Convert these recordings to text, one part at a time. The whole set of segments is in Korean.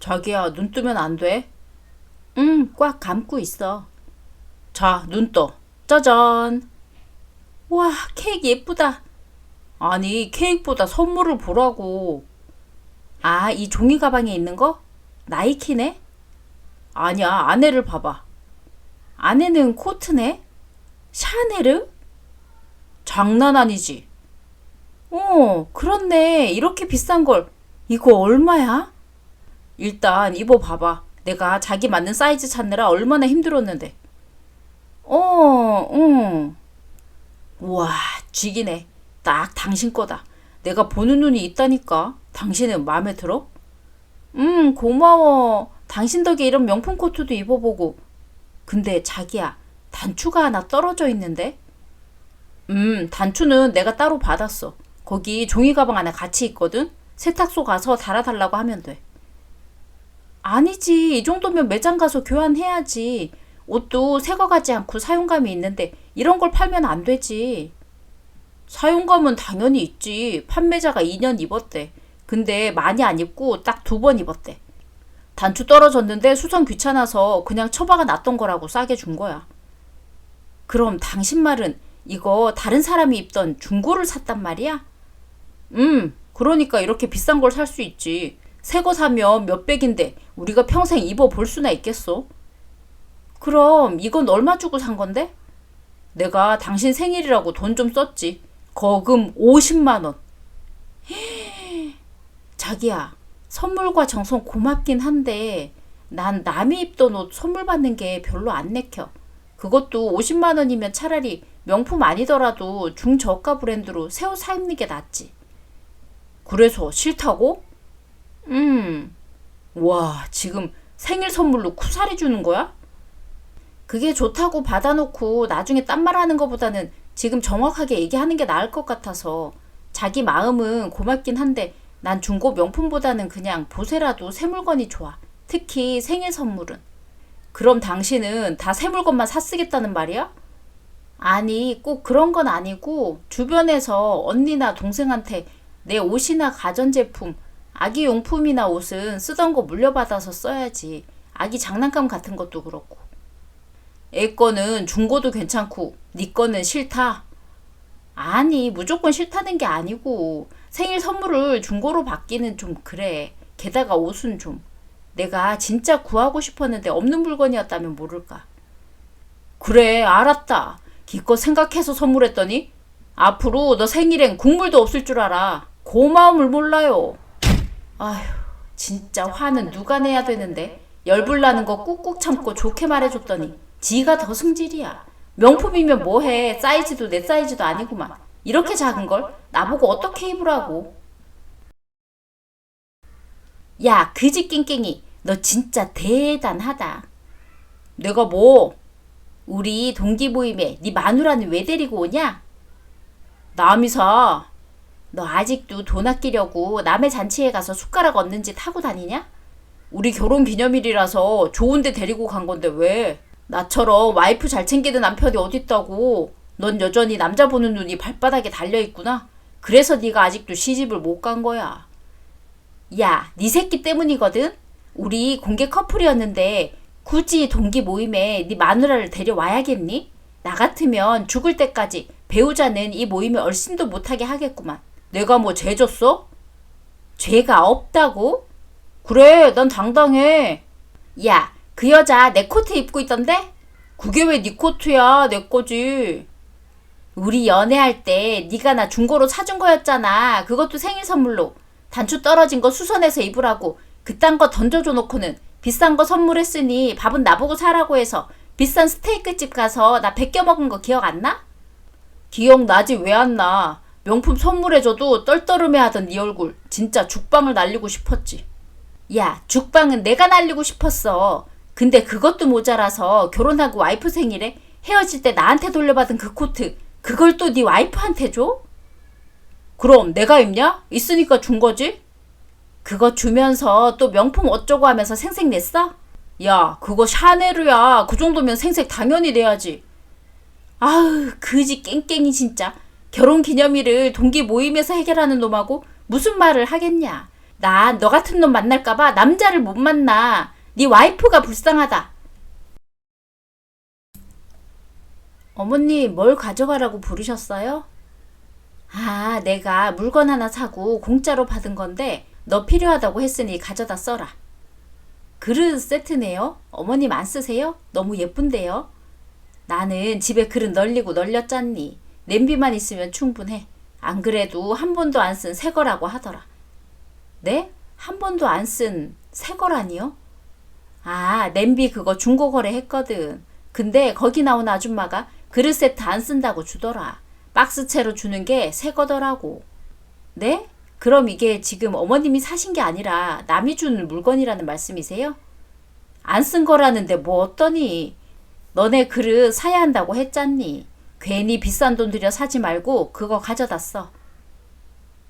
자기야, 눈 뜨면 안 돼? 응, 꽉 감고 있어. 자, 눈 떠. 짜잔. 와, 케이크 예쁘다. 아니, 케이크보다 선물을 보라고. 아, 이 종이 가방에 있는 거? 나이키네? 아니야, 안에를 봐봐. 안에는 코트네? 샤넬르? 장난 아니지? 어, 그렇네. 이렇게 비싼 걸. 이거 얼마야? 일단 입어봐봐. 내가 자기 맞는 사이즈 찾느라 얼마나 힘들었는데. 어, 응. 우와, 쥐기네. 딱 당신 거다. 내가 보는 눈이 있다니까. 당신은 마음에 들어? 음, 고마워. 당신 덕에 이런 명품 코트도 입어보고. 근데 자기야, 단추가 하나 떨어져 있는데? 음, 단추는 내가 따로 받았어. 거기 종이 가방 안에 같이 있거든? 세탁소 가서 달아달라고 하면 돼. 아니지. 이 정도면 매장 가서 교환해야지. 옷도 새 거 같지 않고 사용감이 있는데 이런 걸 팔면 안 되지. 사용감은 당연히 있지. 판매자가 2년 입었대. 근데 많이 안 입고 딱 두 번 입었대. 단추 떨어졌는데 수선 귀찮아서 그냥 처박아 놨던 거라고 싸게 준 거야. 그럼 당신 말은 이거 다른 사람이 입던 중고를 샀단 말이야? 음, 그러니까 이렇게 비싼 걸 살 수 있지. 새 거 사면 몇백인데 우리가 평생 입어볼 수나 있겠어? 그럼 이건 얼마 주고 산 건데? 내가 당신 생일이라고 돈 좀 썼지. 거금 50만 원. 자기야, 선물과 정성 고맙긴 한데 난 남이 입던 옷 선물 받는 게 별로 안 내켜. 그것도 50만 원이면 차라리 명품 아니더라도 중저가 브랜드로 새 옷 사 입는 게 낫지. 그래서 싫다고? 음. 와, 지금 생일 선물로 쿠사리 주는 거야? 그게 좋다고 받아놓고 나중에 딴 말 하는 것보다는 지금 정확하게 얘기하는 게 나을 것 같아서 자기 마음은 고맙긴 한데 난 중고 명품보다는 그냥 보세라도 새 물건이 좋아. 특히 생일 선물은. 그럼 당신은 다 새 물건만 사 쓰겠다는 말이야? 아니, 꼭 그런 건 아니고 주변에서 언니나 동생한테 내 옷이나 가전제품, 아기 용품이나 옷은 쓰던 거 물려받아서 써야지. 아기 장난감 같은 것도 그렇고. 애 거는 중고도 괜찮고 네 거는 싫다. 아니, 무조건 싫다는 게 아니고 생일 선물을 중고로 받기는 좀 그래. 게다가 옷은 좀 내가 진짜 구하고 싶었는데 없는 물건이었다면 모를까. 그래, 알았다. 기껏 생각해서 선물했더니 앞으로 너 생일엔 국물도 없을 줄 알아. 고마움을 몰라요. 아휴, 진짜 화는 누가 내야 되는데 열불 나는 거 꾹꾹 참고 좋게 말해줬더니 지가 더 승질이야. 명품이면 뭐해. 사이즈도 내 사이즈도 아니구만. 이렇게 작은 걸 나보고 어떻게 입으라고. 야, 그지 깽깽이. 너 진짜 대단하다. 내가 뭐? 우리 동기 모임에 네 마누라는 왜 데리고 오냐? 남이 사. 너 아직도 돈 아끼려고 남의 잔치에 가서 숟가락 얻는 짓 하고 다니냐? 우리 결혼 기념일이라서 좋은데 데리고 간 건데 왜? 나처럼 와이프 잘 챙기는 남편이 어딨다고. 넌 여전히 남자 보는 눈이 발바닥에 달려 있구나. 그래서 네가 아직도 시집을 못 간 거야. 야, 네 새끼 때문이거든. 우리 공개 커플이었는데 굳이 동기 모임에 네 마누라를 데려와야겠니? 나 같으면 죽을 때까지 배우자는 이 모임에 얼씬도 못하게 하겠구만. 내가 뭐 죄졌어? 죄가 없다고? 그래, 난 당당해. 야, 그 여자 내 코트 입고 있던데? 그게 왜 네 코트야? 내 거지. 우리 연애할 때 네가 나 중고로 사준 거였잖아. 그것도 생일 선물로. 단추 떨어진 거 수선해서 입으라고. 그딴 거 던져줘 놓고는 비싼 거 선물했으니 밥은 나보고 사라고 해서 비싼 스테이크 집 가서 나 베껴 먹은 거 기억 안 나? 기억나지 왜 안 나? 명품 선물해줘도 떨떠름해 하던 네 얼굴 진짜 죽방을 날리고 싶었지. 야, 죽방은 내가 날리고 싶었어. 근데 그것도 모자라서 결혼하고 와이프 생일에 헤어질 때 나한테 돌려받은 그 코트 그걸 또 네 와이프한테 줘? 그럼 내가 입냐? 있으니까 준 거지? 그거 주면서 또 명품 어쩌고 하면서 생색 냈어? 야, 그거 샤넬이야. 그 정도면 생색 당연히 내야지. 아우, 그지 깽깽이 진짜. 결혼 기념일을 동기 모임에서 해결하는 놈하고 무슨 말을 하겠냐. 나 너 같은 놈 만날까봐 남자를 못 만나. 네 와이프가 불쌍하다. 어머니 뭘 가져가라고 부르셨어요? 아, 내가 물건 하나 사고 공짜로 받은 건데 너 필요하다고 했으니 가져다 써라. 그릇 세트네요. 어머님 안 쓰세요? 너무 예쁜데요. 나는 집에 그릇 널리고 널렸잖니. 냄비만 있으면 충분해. 안 그래도 한 번도 안 쓴 새 거라고 하더라. 네? 한 번도 안 쓴 새 거라니요? 아, 냄비 그거 중고 거래 했거든. 근데 거기 나온 아줌마가 그릇 세트 안 쓴다고 주더라. 박스채로 주는 게 새 거더라고. 네? 그럼 이게 지금 어머님이 사신 게 아니라 남이 주는 물건이라는 말씀이세요? 안 쓴 거라는데 뭐 어떠니? 너네 그릇 사야 한다고 했잖니. 괜히 비싼 돈 들여 사지 말고 그거 가져다 써.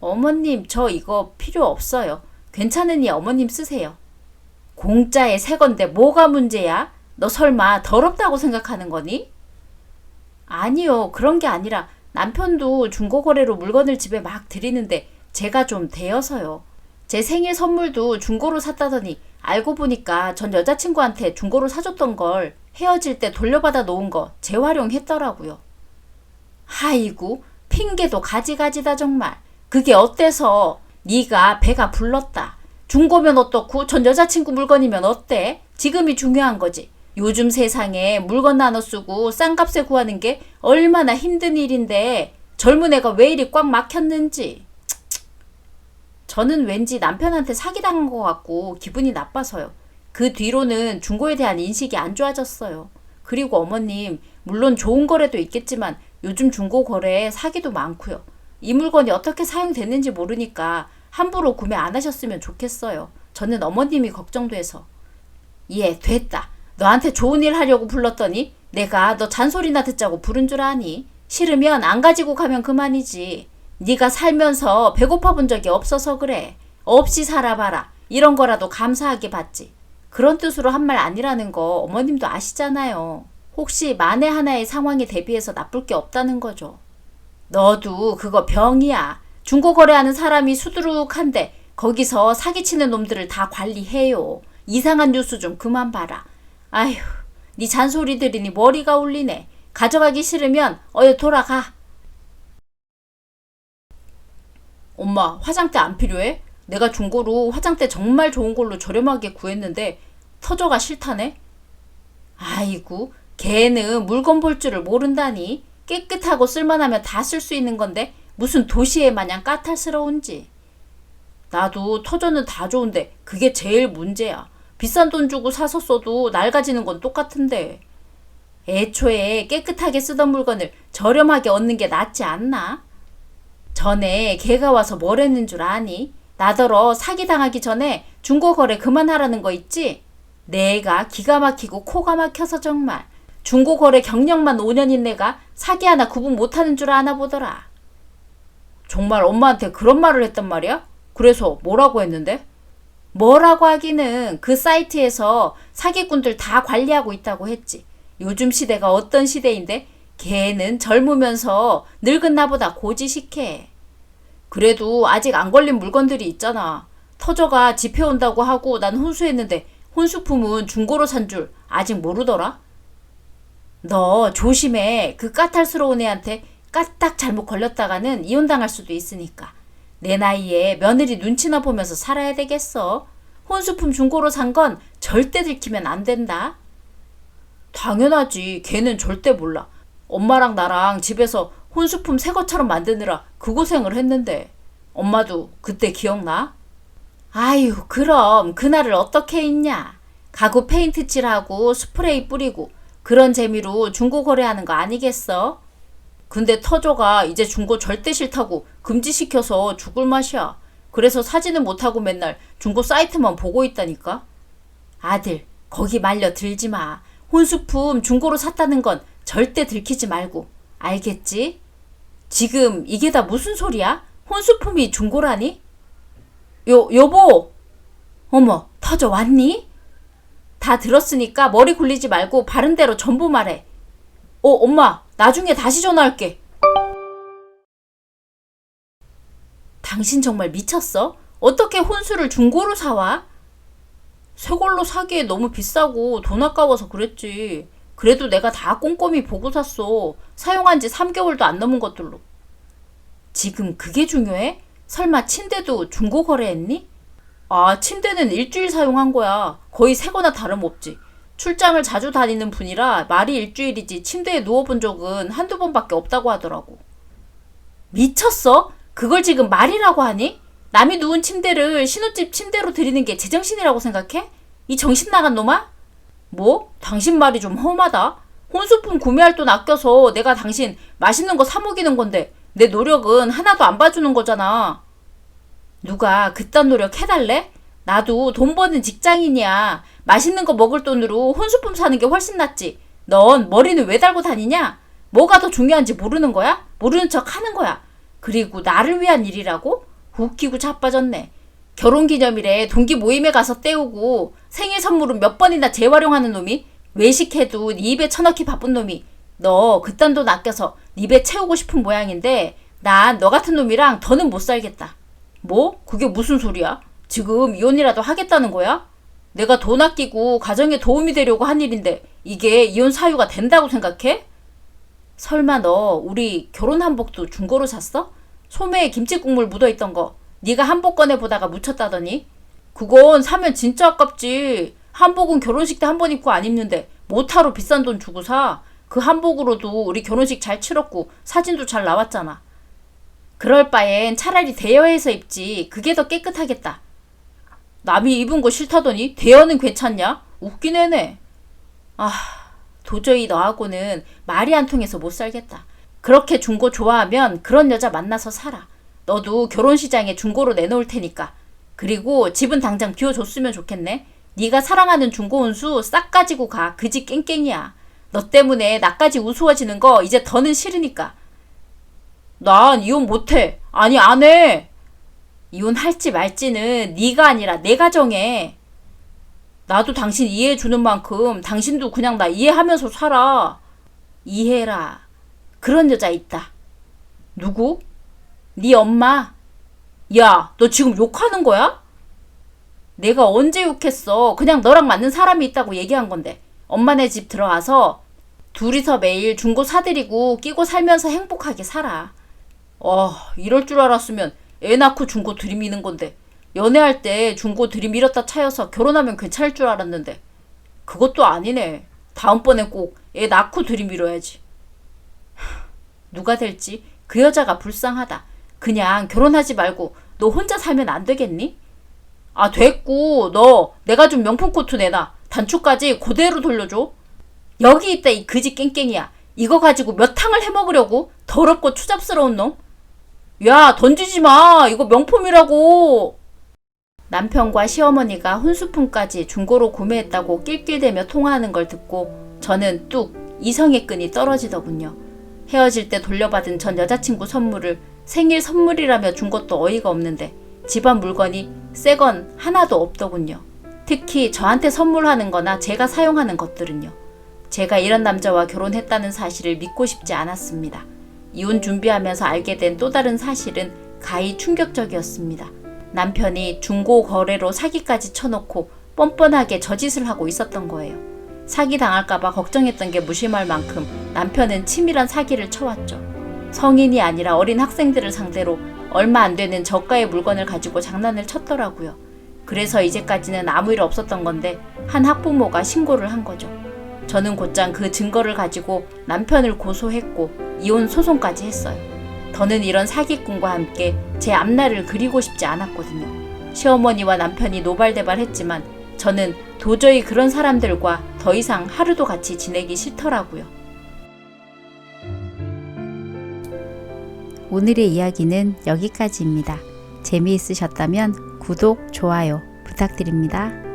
어머님, 저 이거 필요 없어요. 괜찮으니 어머님 쓰세요. 공짜에 새 건데 뭐가 문제야? 너 설마 더럽다고 생각하는 거니? 아니요, 그런 게 아니라 남편도 중고거래로 물건을 집에 막 드리는데 제가 좀 대여서요. 제 생일 선물도 중고로 샀다더니 알고 보니까 전 여자친구한테 중고로 사줬던 걸 헤어질 때 돌려받아 놓은 거 재활용했더라고요. 아이고 핑계도 가지가지다 정말. 그게 어때서 네가 배가 불렀다. 중고면 어떻고 전 여자친구 물건이면 어때? 지금이 중요한 거지. 요즘 세상에 물건 나눠 쓰고 싼 값에 구하는 게 얼마나 힘든 일인데 젊은 애가 왜 이리 꽉 막혔는지. 저는 왠지 남편한테 사기당한 것 같고 기분이 나빠서요. 그 뒤로는 중고에 대한 인식이 안 좋아졌어요. 그리고 어머님, 물론 좋은 거래도 있겠지만 요즘 중고 거래에 사기도 많고요. 이 물건이 어떻게 사용됐는지 모르니까 함부로 구매 안 하셨으면 좋겠어요. 저는 어머님이 걱정돼서. 예, 됐다. 너한테 좋은 일 하려고 불렀더니 내가 너 잔소리나 듣자고 부른 줄 아니? 싫으면 안 가지고 가면 그만이지. 네가 살면서 배고파 본 적이 없어서 그래. 없이 살아봐라. 이런 거라도 감사하게 받지. 그런 뜻으로 한 말 아니라는 거 어머님도 아시잖아요. 혹시 만에 하나의 상황에 대비해서 나쁠 게 없다는 거죠. 너도 그거 병이야. 중고 거래하는 사람이 수두룩한데 거기서 사기치는 놈들을 다 관리해요. 이상한 뉴스 좀 그만 봐라. 아휴, 네 잔소리 들으니 머리가 울리네. 가져가기 싫으면 어여 돌아가. 엄마, 화장대 안 필요해? 내가 중고로 화장대 정말 좋은 걸로 저렴하게 구했는데 터져가 싫다네? 아이고, 걔는 물건 볼 줄을 모른다니. 깨끗하고 쓸만하면 다 쓸 수 있는 건데 무슨 도시에 마냥 까탈스러운지. 나도 터저는 다 좋은데 그게 제일 문제야. 비싼 돈 주고 사서 써도 낡아지는 건 똑같은데. 애초에 깨끗하게 쓰던 물건을 저렴하게 얻는 게 낫지 않나? 전에 걔가 와서 뭘 했는 줄 아니? 나더러 사기당하기 전에 중고거래 그만하라는 거 있지? 내가 기가 막히고 코가 막혀서 정말 중고거래 경력만 5년인 내가 사기 하나 구분 못하는 줄 아나 보더라. 정말 엄마한테 그런 말을 했단 말이야? 그래서 뭐라고 했는데? 뭐라고 하기는 그 사이트에서 사기꾼들 다 관리하고 있다고 했지. 요즘 시대가 어떤 시대인데 걔는 젊으면서 늙은 나보다 고지식해. 그래도 아직 안 걸린 물건들이 있잖아. 터저가 집해온다고 하고 난 혼수했는데 혼수품은 중고로 산 줄 아직 모르더라? 너 조심해. 그 까탈스러운 애한테 까딱 잘못 걸렸다가는 이혼당할 수도 있으니까. 내 나이에 며느리 눈치나 보면서 살아야 되겠어. 혼수품 중고로 산 건 절대 들키면 안 된다. 당연하지. 걔는 절대 몰라. 엄마랑 나랑 집에서 혼수품 새 것처럼 만드느라 그 고생을 했는데 엄마도 그때 기억나? 아유, 그럼 그날을 어떻게 잊냐? 가구 페인트 칠하고 스프레이 뿌리고 그런 재미로 중고 거래하는 거 아니겠어? 근데 터저가 이제 중고 절대 싫다고 금지시켜서 죽을 맛이야. 그래서 사지는 못하고 맨날 중고 사이트만 보고 있다니까? 아들, 거기 말려 들지 마. 혼수품 중고로 샀다는 건 절대 들키지 말고. 알겠지? 지금 이게 다 무슨 소리야? 혼수품이 중고라니? 요, 여보! 어머, 터져 왔니? 다 들었으니까 머리 굴리지 말고 바른 대로 전부 말해. 어, 엄마, 나중에 다시 전화할게. 당신 정말 미쳤어? 어떻게 혼수를 중고로 사와? 새걸로 사기에 너무 비싸고 돈 아까워서 그랬지. 그래도 내가 다 꼼꼼히 보고 샀어. 사용한 지 3개월도 안 넘은 것들로. 지금 그게 중요해? 설마 침대도 중고 거래했니? 아, 침대는 일주일 사용한 거야. 거의 새거나 다름없지. 출장을 자주 다니는 분이라 말이 일주일이지 침대에 누워본 적은 한두 번밖에 없다고 하더라고. 미쳤어? 그걸 지금 말이라고 하니? 남이 누운 침대를 신혼집 침대로 드리는 게 제정신이라고 생각해? 이 정신 나간 놈아? 뭐? 당신 말이 좀 험하다. 혼수품 구매할 돈 아껴서 내가 당신 맛있는 거 사 먹이는 건데 내 노력은 하나도 안 봐주는 거잖아. 누가 그딴 노력 해달래? 나도 돈 버는 직장인이야. 맛있는 거 먹을 돈으로 혼수품 사는 게 훨씬 낫지. 넌 머리는 왜 달고 다니냐? 뭐가 더 중요한지 모르는 거야? 모르는 척 하는 거야. 그리고 나를 위한 일이라고? 웃기고 자빠졌네. 결혼 기념일에 동기 모임에 가서 때우고 생일 선물은 몇 번이나 재활용하는 놈이 외식해도 네 입에 쳐넣기 바쁜 놈이 너 그딴 돈 아껴서 네 입에 채우고 싶은 모양인데 난 너 같은 놈이랑 더는 못 살겠다. 뭐? 그게 무슨 소리야? 지금 이혼이라도 하겠다는 거야? 내가 돈 아끼고 가정에 도움이 되려고 한 일인데 이게 이혼 사유가 된다고 생각해? 설마 너 우리 결혼 한복도 중고로 샀어? 소매에 김치 국물 묻어 있던 거 네가 한복 꺼내 보다가 묻혔다더니 그건 사면 진짜 아깝지. 한복은 결혼식 때 한 번 입고 안 입는데 모타로 비싼 돈 주고 사. 그 한복으로도 우리 결혼식 잘 치렀고 사진도 잘 나왔잖아. 그럴 바엔 차라리 대여해서 입지. 그게 더 깨끗하겠다. 남이 입은 거 싫다더니 대여는 괜찮냐? 웃긴 애네. 아, 도저히 너하고는 말이 안 통해서 못 살겠다. 그렇게 중고 좋아하면 그런 여자 만나서 살아. 너도 결혼 시장에 중고로 내놓을 테니까. 그리고 집은 당장 비워줬으면 좋겠네. 네가 사랑하는 중고 운수 싹 가지고 가. 그 집 깽깽이야. 너 때문에 나까지 우스워지는 거 이제 더는 싫으니까. 난 이혼 못해. 아니 안 해. 이혼할지 말지는 네가 아니라 내가 정해. 나도 당신 이해해 주는 만큼 당신도 그냥 나 이해하면서 살아. 이해라. 그런 여자 있다. 누구? 네 엄마. 야, 너 지금 욕하는 거야? 내가 언제 욕했어? 그냥 너랑 맞는 사람이 있다고 얘기한 건데. 엄마네 집 들어와서 둘이서 매일 중고 사드리고 끼고 살면서 행복하게 살아. 어, 이럴 줄 알았으면 애 낳고 중고 들이미는 건데. 연애할 때 중고 들이밀었다 차여서 결혼하면 괜찮을 줄 알았는데. 그것도 아니네. 다음번엔 꼭 애 낳고 들이밀어야지. 누가 될지 그 여자가 불쌍하다. 그냥 결혼하지 말고 너 혼자 살면 안 되겠니? 아, 됐고, 너 내가 좀 명품 코트 내놔. 단추까지 그대로 돌려줘. 여기 있다, 이 그지 깽깽이야. 이거 가지고 몇 탕을 해 먹으려고? 더럽고 추잡스러운 놈? 야, 던지지 마. 이거 명품이라고. 남편과 시어머니가 혼수품까지 중고로 구매했다고 낄낄대며 통화하는 걸 듣고 저는 뚝 이성의 끈이 떨어지더군요. 헤어질 때 돌려받은 전 여자친구 선물을 생일 선물이라며 준 것도 어이가 없는데 집안 물건이 새 건 하나도 없더군요. 특히 저한테 선물하는 거나 제가 사용하는 것들은요. 제가 이런 남자와 결혼했다는 사실을 믿고 싶지 않았습니다. 이혼 준비하면서 알게 된 또 다른 사실은 가히 충격적이었습니다. 남편이 중고 거래로 사기까지 쳐놓고 뻔뻔하게 저짓을 하고 있었던 거예요. 사기 당할까봐 걱정했던 게 무심할 만큼 남편은 치밀한 사기를 쳐왔죠. 성인이 아니라 어린 학생들을 상대로 얼마 안 되는 저가의 물건을 가지고 장난을 쳤더라고요. 그래서 이제까지는 아무 일 없었던 건데 한 학부모가 신고를 한 거죠. 저는 곧장 그 증거를 가지고 남편을 고소했고 이혼 소송까지 했어요. 더는 이런 사기꾼과 함께 제 앞날을 그리고 싶지 않았거든요. 시어머니와 남편이 노발대발했지만 저는 도저히 그런 사람들과 더 이상 하루도 같이 지내기 싫더라고요. 오늘의 이야기는 여기까지입니다. 재미있으셨다면 구독, 좋아요 부탁드립니다.